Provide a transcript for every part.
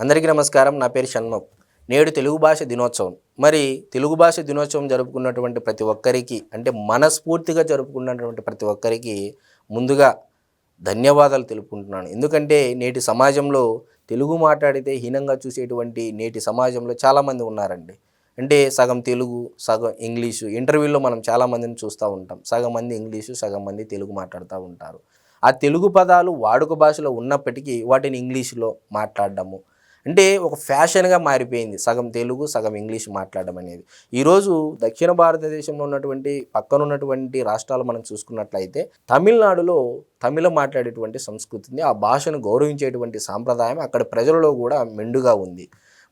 అందరికీ నమస్కారం. నా పేరు షణ్ముఖ్. నేడు తెలుగు భాష దినోత్సవం. మరి తెలుగు భాష దినోత్సవం జరుపుకున్నటువంటి ప్రతి ఒక్కరికి అంటే మనస్ఫూర్తిగా జరుపుకున్నటువంటి ప్రతి ఒక్కరికి ముందుగా ధన్యవాదాలు తెలుపుకుంటున్నాను. ఎందుకంటే నేటి సమాజంలో తెలుగు మాట్లాడితే హీనంగా చూసేటువంటి నేటి సమాజంలో చాలామంది ఉన్నారండి. అంటే సగం తెలుగు సగం ఇంగ్లీషు ఇంటర్వ్యూలో మనం చాలామందిని చూస్తూ ఉంటాం. సగం మంది ఇంగ్లీషు సగం మంది తెలుగు మాట్లాడుతూ ఉంటారు. ఆ తెలుగు పదాలు వాడుక భాషలో ఉన్నప్పటికీ వాటిని ఇంగ్లీషులో మాట్లాడడము అంటే ఒక ఫ్యాషన్గా మారిపోయింది. సగం తెలుగు సగం ఇంగ్లీష్ మాట్లాడడం అనేది. ఈరోజు దక్షిణ భారతదేశంలో ఉన్నటువంటి పక్కన ఉన్నటువంటి రాష్ట్రాలు మనం చూసుకున్నట్లయితే తమిళనాడులో తమిళ మాట్లాడేటువంటి సంస్కృతి ఉంది ఆ భాషను గౌరవించేటువంటి సాంప్రదాయం అక్కడ ప్రజలలో కూడా మెండుగా ఉంది.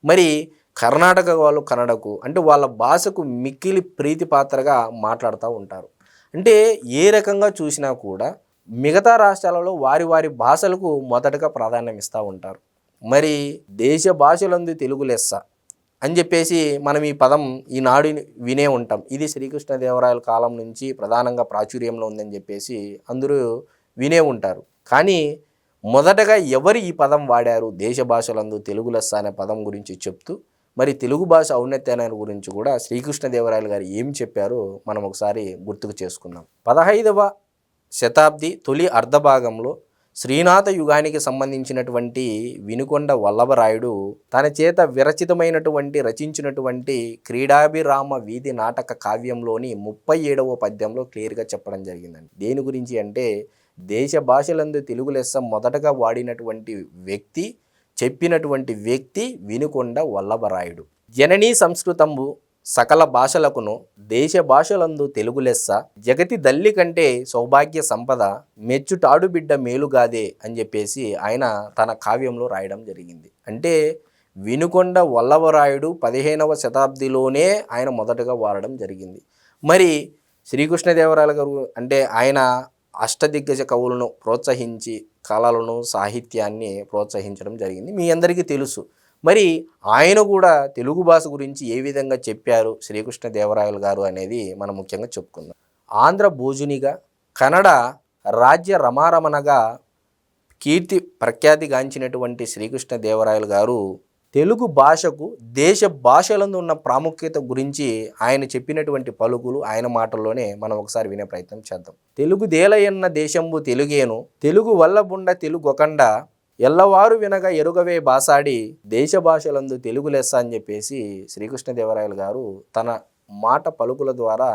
మరి కర్ణాటక వాళ్ళు కన్నడకు అంటే వాళ్ళ భాషకు మిక్కిలి ప్రీతి పాత్రగా మాట్లాడుతూ ఉంటారు. అంటే ఏ రకంగా చూసినా కూడా మిగతా రాష్ట్రాలలో వారి వారి భాషలకు మొదటగా ప్రాధాన్యం ఇస్తూ ఉంటారు. మరి దేశ భాషలందు తెలుగు లెస్స అని చెప్పేసి మనం ఈ పదం ఈనాడు వినే ఉంటాం. ఇది శ్రీకృష్ణదేవరాయల కాలం నుంచి ప్రధానంగా ప్రాచుర్యంలో ఉందని చెప్పేసి అందరూ వినే ఉంటారు. కానీ మొదటగా ఎవరు ఈ పదం వాడారు? దేశ భాషలందు తెలుగు లెస్స అనే పదం గురించి చెప్తూ మరి తెలుగు భాష ఔన్నత్యాన్ని గురించి కూడా శ్రీకృష్ణదేవరాయలు గారు ఏం చెప్పారో మనం ఒకసారి గుర్తుకు చేసుకుందాం. పదహైదవ శతాబ్ది తొలి అర్ధభాగంలో శ్రీనాథ యుగానికి సంబంధించినటువంటి వినుకొండ వల్లభరాయుడు తన చేత విరచితమైనటువంటి రచించినటువంటి క్రీడాభిరామ వీధి నాటక కావ్యంలోని ముప్పై ఏడవ పద్యంలో క్లియర్గా చెప్పడం జరిగిందండి. దేని గురించి అంటే దేశ భాషలందు తెలుగు లెస్స మొదటగా వాడినటువంటి వ్యక్తి చెప్పినటువంటి వ్యక్తి వినుకొండ వల్లభరాయుడు. జననీ సంస్కృతంబు సకల భాషలకును దేశ భాషలందు తెలుగు లెస్స. జగతి దల్లి కంటే సౌభాగ్య సంపద మెచ్చుటాడు బిడ్డ మేలుగాదే అని చెప్పేసి ఆయన తన కావ్యంలో రాయడం జరిగింది. అంటే వినుకొండ వల్లవరాయుడు పదిహేనవ శతాబ్దిలోనే ఆయన మొదటగా వాడడం జరిగింది. మరి శ్రీకృష్ణదేవరాయల గారు అంటే ఆయన అష్టదిగ్గజ కవులను ప్రోత్సహించి కళలను సాహిత్యాన్ని ప్రోత్సహించడం జరిగింది. మీ అందరికీ తెలుసు. మరి ఆయన కూడా తెలుగు భాష గురించి ఏ విధంగా చెప్పారు శ్రీకృష్ణదేవరాయలు గారు అనేది మనం ముఖ్యంగా చెప్పుకుందాం. ఆంధ్ర భోజునిగా కన్నడ రాజ్య రమారమణగా కీర్తి ప్రఖ్యాతిగాంచినటువంటి శ్రీకృష్ణదేవరాయలు గారు తెలుగు భాషకు దేశ భాషలందు ఉన్న ప్రాముఖ్యత గురించి ఆయన చెప్పినటువంటి పలుకులు ఆయన మాటల్లోనే మనం ఒకసారి వినే ప్రయత్నం చేద్దాం. తెలుగు దేలయన్న దేశంబు తెలుగేను తెలుగు వల్లబుండ తెలుగొకండ ఎల్లవారు వినగా ఎరుగవే బాసాడి దేశ భాషలందు తెలుగు లెస్స అని చెప్పేసి శ్రీకృష్ణదేవరాయలు గారు తన మాట పలుకుల ద్వారా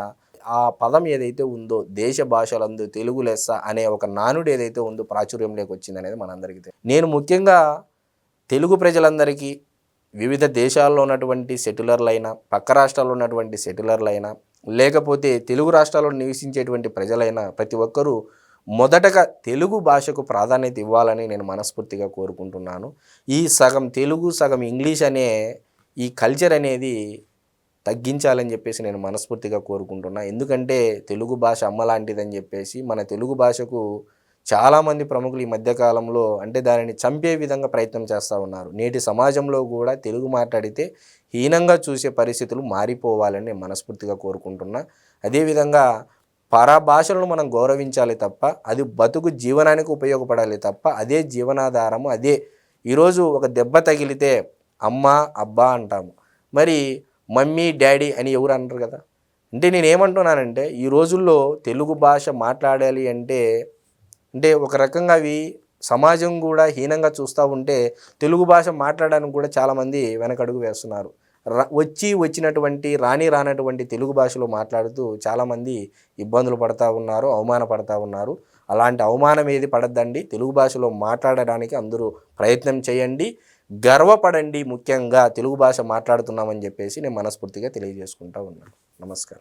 ఆ పదం ఏదైతే ఉందో దేశ భాషలందు తెలుగు లెస్స అనే ఒక నానుడు ఏదైతే ఉందో ప్రాచుర్యంలోకి వచ్చింది అనేది మనందరికీ నేను ముఖ్యంగా తెలుగు ప్రజలందరికీ వివిధ దేశాల్లో ఉన్నటువంటి సెటిలర్లైనా పక్క రాష్ట్రాల్లో ఉన్నటువంటి సెటిలర్లైనా లేకపోతే తెలుగు రాష్ట్రాల్లో నివసించేటువంటి ప్రజలైనా ప్రతి ఒక్కరూ మొదటగా తెలుగు భాషకు ప్రాధాన్యత ఇవ్వాలని నేను మనస్ఫూర్తిగా కోరుకుంటున్నాను. ఈ సగం తెలుగు సగం ఇంగ్లీష్ అనే ఈ కల్చర్ అనేది తగ్గించాలని చెప్పేసి నేను మనస్ఫూర్తిగా కోరుకుంటున్నా. ఎందుకంటే తెలుగు భాష అమ్మ లాంటిదని చెప్పేసి మన తెలుగు భాషకు చాలామంది ప్రముఖులు ఈ మధ్యకాలంలో అంటే దానిని చంపే విధంగా ప్రయత్నం చేస్తూ ఉన్నారు. నేటి సమాజంలో కూడా తెలుగు మాట్లాడితే హీనంగా చూసే పరిస్థితులు మారిపోవాలని నేను మనస్ఫూర్తిగా కోరుకుంటున్నా. అదేవిధంగా పరభాషలను మనం గౌరవించాలి తప్ప అది బతుకు జీవనానికి ఉపయోగపడాలి తప్ప అదే జీవనాధారము అదే ఈరోజు ఒక దెబ్బ తగిలితే అమ్మ అబ్బా అంటాము. మరి మమ్మీ డాడీ అని ఎవరు అంటారు కదా? అంటే నేను ఏమంటున్నానంటే ఈ రోజుల్లో తెలుగు భాష మాట్లాడాలి అంటే అంటే ఒక రకంగా అవి సమాజం కూడా హీనంగా చూస్తూ ఉంటే తెలుగు భాష మాట్లాడడానికి కూడా చాలామంది వెనకడుగు వేస్తున్నారు. వచ్చి వచ్చినటువంటి రాని రానటువంటి తెలుగు భాషలో మాట్లాడుతూ చాలామంది ఇబ్బందులు పడతా ఉన్నారు అవమానపడతా ఉన్నారు. అలాంటి అవమానం ఏది పడద్దండి. తెలుగు భాషలో మాట్లాడడానికి అందరూ ప్రయత్నం చేయండి. గర్వపడండి ముఖ్యంగా తెలుగు భాష మాట్లాడుతున్నామని చెప్పేసి నేను మనస్ఫూర్తిగా తెలియజేసుకుంటా ఉన్నాను. నమస్కారం.